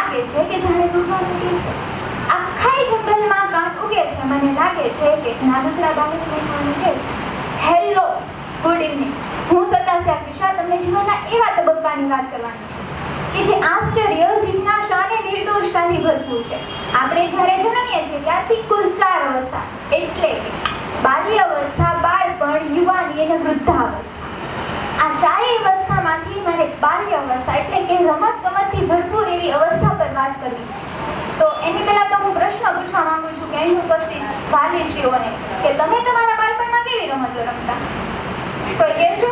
લાગે છે કે જાણે ભગવાન ઉગે છે? આખા જંગલમાં કાંટ ઉગે છે. મને લાગે છે કે નાનકડા બાળકને કાન ઉગે છે. હેલો ગુડ ઇવનિંગ હું સતાસ્યા કૃષા તમને જીવનના એવા તબક્કાની વાત કરવાની છું કે જે આશ્ચર્ય જિજ્ઞાસા નિર્દોષતાથી ભરપૂર છે. આપણે જ્યારે જન્મીએ છીએ ત્યારથી કુલ ચાર અવસ્થા. એટલે કે બાલ્ય અવસ્થા બાળપણ, યુવાની અને વૃદ્ધાવસ્થા. આ ચારેય અવસ્થામાંથી મારે બાલ્ય અવસ્થા એટલે કે રમત ગમતથી ભરપૂર એવી અવસ્થા વાત કરવી છે તો એની પહેલા તો હું પ્રશ્ન પૂછવા માંગુ છું કે અહીં ઉપસ્થિત વાલીશ્રીઓને કે તમે તમારા બાળપણમાં કેવી રમતો રમતા? કોઈ કહેશો?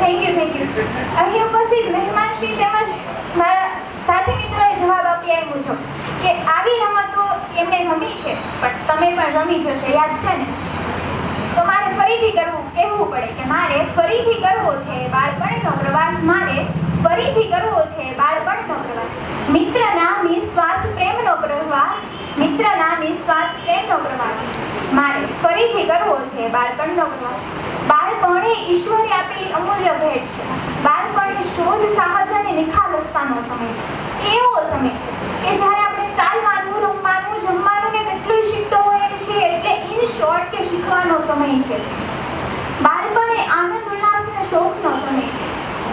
થેન્ક યુ થેન્ક યુ અહીં ઉપસ્થિત મહેમાનશ્રી તેમજ મારા સાથી મિત્રોએ જવાબ આપ્યા એ મુજબ કે આવી રમતો એમણે રમી છે, પણ તમે પણ રમી જશે, યાદ છે ને? તો મારે ફરીથી કરવું, કહેવું પડે કે મારે ફરીથી કરવો છે બાળપણનો પ્રવાસ મારે ફરીથી કરવો છે બાળપણનો પ્રવાસ. મિત્રના નિસ્વાર્થ પ્રેમનો પ્રવાસ, મિત્રના નિસ્વાર્થ પ્રેમનો પ્રવાસ. મારે ફરીથી કરવો છે બાળપણનો પ્રવાસ. બાળપણ ઈશ્વરે આપેલી અમૂલ્ય ભેટ છે. બાળપણ શોધ, સાહસ અને નિખાલસતાનો સમય છે. એવો સમય છે કે જ્યારે આપણે ચાલવાનું રમવાનું જમવાનું ને કેટલું શીખતો હોઈએ છીએ એટલે ઇન શોર્ટ કે શીખવાનો સમય છે. બાળપણ એ આનંદ, ઉલ્લાસ અને શોખનો સમય છે.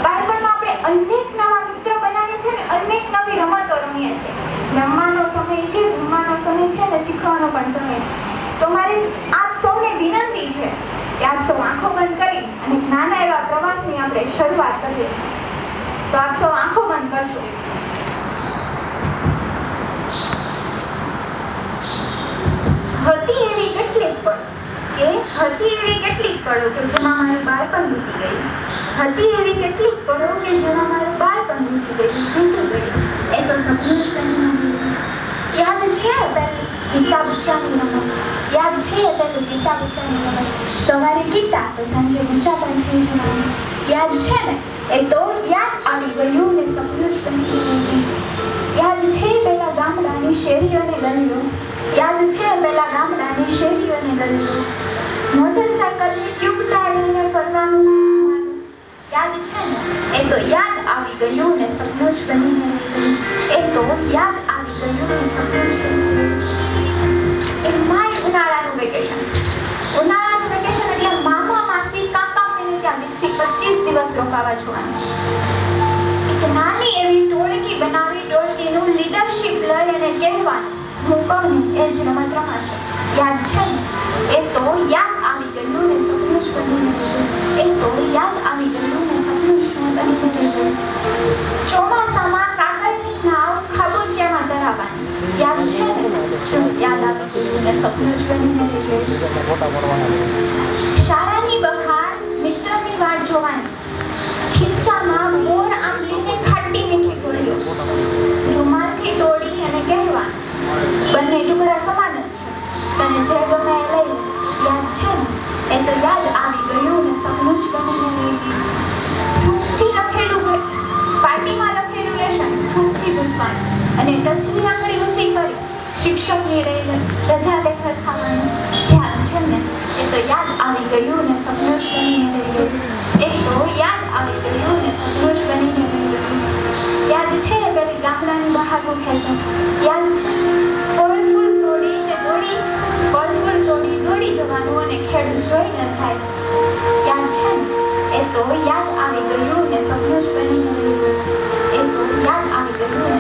બાળપણમાં આપણે અનેક નવા મિત્ર બનાવીએ છીએ અને અનેક નવી રમતો રમીએ છીએ. રમવાનો સમય છે, જમવાનો સમય છે અને શીખવાનો પણ સમય છે. તો મારી આપ સૌને વિનંતી છે કે આપ સૌ આંખો બંધ કરી અને નાના એવા પ્રવાસની આપણે શરૂઆત કરીએ છીએ. તો આપ સૌ આંખો બંધ કરશો હતી એવી કેટલીક પળ કે હતી એવી પળો કે જેમાં મારું બાળપણ વીતી ગયું હતી એવી કેટલીક પળો કે જેમાં મારું બાળપણ વીતી ગયું વીતી ગયું. એ તો સપનું જ બની ગયું. યાદ છે પહેલી ગીતા બચ્ચાની રમત? યાદ છે પહેલી ગીતા બચ્ચાની રમત? સવારે ગીતા, તો સાંજે ઊંચા પણ થઈ જવાનું. યાદ છે ને? એ તો યાદ આવી ગયું ને સપનું જ બની ગયું. યાદ છે પેલા ગામડાની શેરીઓ ને ગલીઓ? યાદ છે પેલા ગામડાની શેરીઓ ને ગલીઓ? મોટરસાયકલની ગયું ને સપનું જ ગયું એ તો યાદ આવી ગયું ને સપનું જ એ માય ઉનાળાનું વેકેશન ઉનાળાનું વેકેશન એટલે મામા માસી કાકા ફઈને ત્યાં વીસથી પચીસ દિવસ રોકાવા જવાનું એક નાની એવી ટોળકી બનાવી ટોળકીનું લીડરશિપ લઈ અને કહેવાનું હું કહું ને એ જ રમત રમાશે યાદ છે ને એ તો યાદ આવી ગયું ને સપનું જ રહ્યું એ તો યાદ સપનું સમાન જ છે. તને જે ગમે એ લઈ યાદ છે ને? એ તો યાદ આવી ગયું ને સપનું બનીને થૂંકથી લખેલું પાટીમાં લખેલું લેશન થૂંકથી ઘૂસવાનું. અને ટચની આંગળી શિક્ષક રહીને રજા લેખર ખાવાનું ધ્યાન છે ને એ તો યાદ આવી ગયું ને સપનું જ બનીને રહી એ તો યાદ આવી ગયું. ને સપનું જ બનીને રહી યાદ છે પેલી ગામડાની બહારનું ખેતર યાદ છે ફળ ફૂલ તોડીને દોડી ફળ ફૂલ તોડી દોડી જવાનું અને ખેડૂત ન જાય યાદ છે ને એ તો યાદ આવી ગયું ને સપનું બની બનીને એ તો યાદ આવી ગયું.